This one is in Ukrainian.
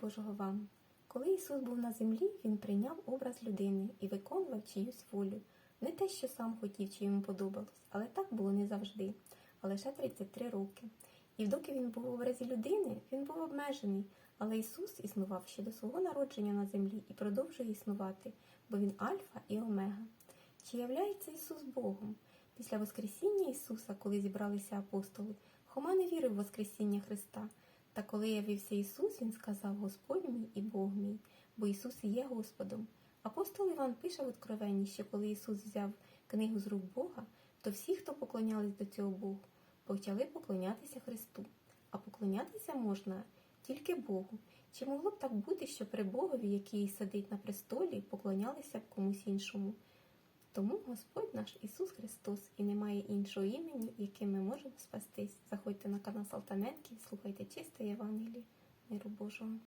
Божого вам. Коли Ісус був на землі, Він прийняв образ людини і виконував чиюсь волю. Не те, що сам хотів, чи йому подобалось, але так було не завжди, а лише 33 роки. І доки він був в образі людини, він був обмежений, але Ісус існував ще до свого народження на землі і продовжує існувати, бо Він Альфа і Омега. Чи являється Ісус Богом? Після Воскресіння Ісуса, коли зібралися апостоли, Хома не вірив в Воскресіння Христа. Та коли явився Ісус, Він сказав Господь мій і Бог мій, бо Ісус і є Господом. Апостол Іван пише в Откровенні, що коли Ісус взяв книгу з рук Бога, то всі, хто поклонялись до цього Богу, почали поклонятися Христу. А поклонятися можна тільки Богу. Чи могло б так бути, що при Богові, який сидить на престолі, поклонялися б комусь іншому? Тому Господь наш Ісус Христос і немає іншого імені, яким ми можемо спастись. Заходьте на канал Салтаненки, слухайте чисте Євангеліє, миру Божого.